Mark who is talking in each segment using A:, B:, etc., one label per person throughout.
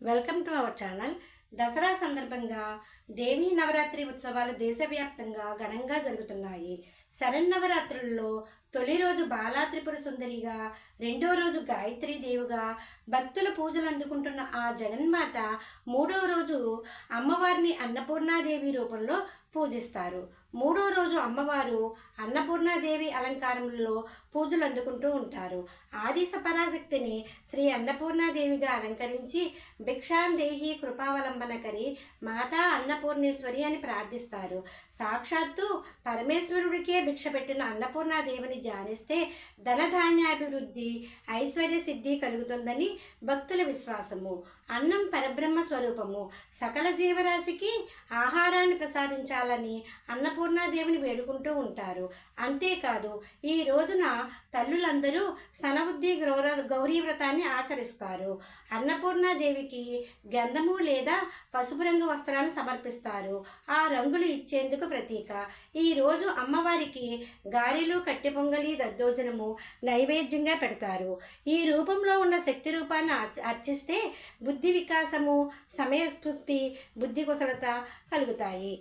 A: Welcome to our channel. Dasara సందర్భంగా దేవీ నవరాత్రి ఉత్సవాలు దేశవ్యాప్తంగా ఘనంగా జరుగుతున్నాయి. శరన్నవరాత్రుల్లో తొలి రోజు బాలా త్రిపుర సుందరిగా రెండో రోజు గాయత్రీ దేవుగా భక్తుల పూజలు అందుకుంటున్న ఆ జగన్మాత మూడో రోజు అమ్మవారిని అన్నపూర్ణాదేవి రూపంలో పూజిస్తారు. మూడో రోజు అమ్మవారు అన్నపూర్ణాదేవి అలంకారంలో పూజలు అందుకుంటూ ఉంటారు. ఆదిశపరాశక్తిని శ్రీ అన్నపూర్ణాదేవిగా అలంకరించి భిక్షాందేహి కృపావలంబనకరి మాతా అన్నపూర్ణేశ్వరి అని ప్రార్థిస్తారు. సాక్షాత్తు పరమేశ్వరుడికే భిక్ష పెట్టిన అన్నపూర్ణాదేవిని ధ్యానిస్తే ధనధాన్యాభివృద్ధి ఐశ్వర్య సిద్ధి కలుగుతుందని భక్తుల విశ్వాసము. అన్నం పరబ్రహ్మ స్వరూపము. సకల జీవరాశికి ఆహారాన్ని ఉండాలని అన్నపూర్ణాదేవిని వేడుకుంటూ ఉంటారు. అంతేకాదు ఈ రోజున తల్లులందరూ సనబుద్ధి గౌర గౌరీ వ్రతాన్ని ఆచరిస్తారు అన్నపూర్ణాదేవికి గంధము లేదా పసుపు రంగు వస్త్రాలను సమర్పిస్తారు. ఆ రంగులు ఇచ్చేందుకు ప్రతీక. ఈ రోజు అమ్మవారికి గారెలు కట్టె పొంగలి దద్దోజనము నైవేద్యంగా పెడతారు. ఈ రూపంలో ఉన్న శక్తి రూపాన్ని అర్చిస్తే బుద్ధి వికాసము సమయస్ఫూర్తి బుద్ధి కుశలత కలుగుతాయి.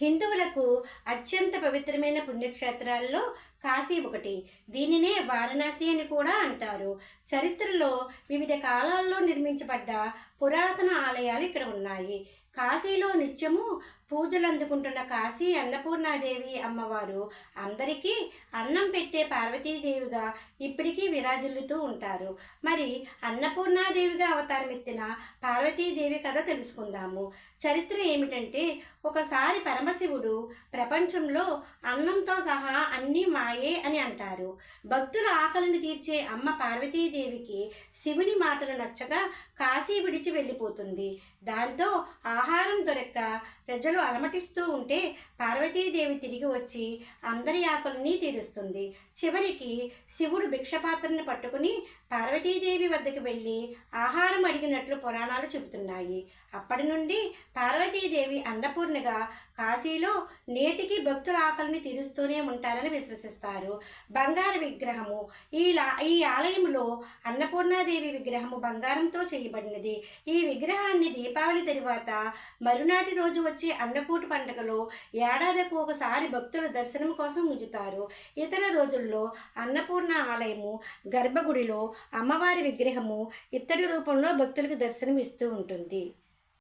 A: హిందువులకు అత్యంత పవిత్రమైన పుణ్యక్షేత్రాల్లో కాశీ ఒకటి. దీనినే వారణాసి అని కూడా అంటారు. చరిత్రలో వివిధ కాలాల్లో నిర్మించబడ్డ పురాతన ఆలయాలు ఇక్కడ ఉన్నాయి. కాశీలో నిత్యము పూజలు అందుకుంటున్న కాశీ అన్నపూర్ణాదేవి అమ్మవారు అందరికీ అన్నం పెట్టే పార్వతీదేవిగా ఇప్పటికీ విరాజిల్లుతూ ఉంటారు. మరి అన్నపూర్ణాదేవిగా అవతారం ఎత్తిన పార్వతీదేవి కథ తెలుసుకుందాము. చరిత్ర ఏమిటంటే ఒకసారి పరమశివుడు ప్రపంచంలో అన్నంతో సహా అన్నీ మాయే అని అంటారు. భక్తుల ఆకలిని తీర్చే అమ్మ పార్వతీదేవికి శివుని మాటలు నచ్చగా కాశీ విడిచి వెళ్ళిపోతుంది. దాంతో ఆహారం దొరక్క ప్రజలు అలమటిస్తూ ఉంటే పార్వతీదేవి తిరిగి వచ్చి అందరి ఆకలిని తీరుస్తుంది. చివరికి శివుడు భిక్షపాత్రని పట్టుకుని పార్వతీదేవి వద్దకు వెళ్ళి ఆహారం అడిగినట్లు పురాణాలు చెబుతున్నాయి. అప్పటి నుండి పార్వతీదేవి అన్నపూర్ణగా కాశీలో నేటికి భక్తుల ఆకలిని తీరుస్తూనే ఉంటారని విశ్వసిస్తారు. బంగారు విగ్రహము ఈ ఈ ఆలయంలో అన్నపూర్ణాదేవి విగ్రహము బంగారంతో చేయబడినది. ఈ విగ్రహాన్ని దీపావళి తరువాత మరునాటి రోజు వచ్చే అన్నపూట పండుగలో ఏడాదికి ఒకసారి భక్తుల దర్శనం కోసం ఉంచుతారు. ఇతర రోజుల్లో అన్నపూర్ణ ఆలయము గర్భగుడిలో అమ్మవారి విగ్రహము ఇత్తడి రూపంలో భక్తులకు దర్శనం ఇస్తూ ఉంటుంది.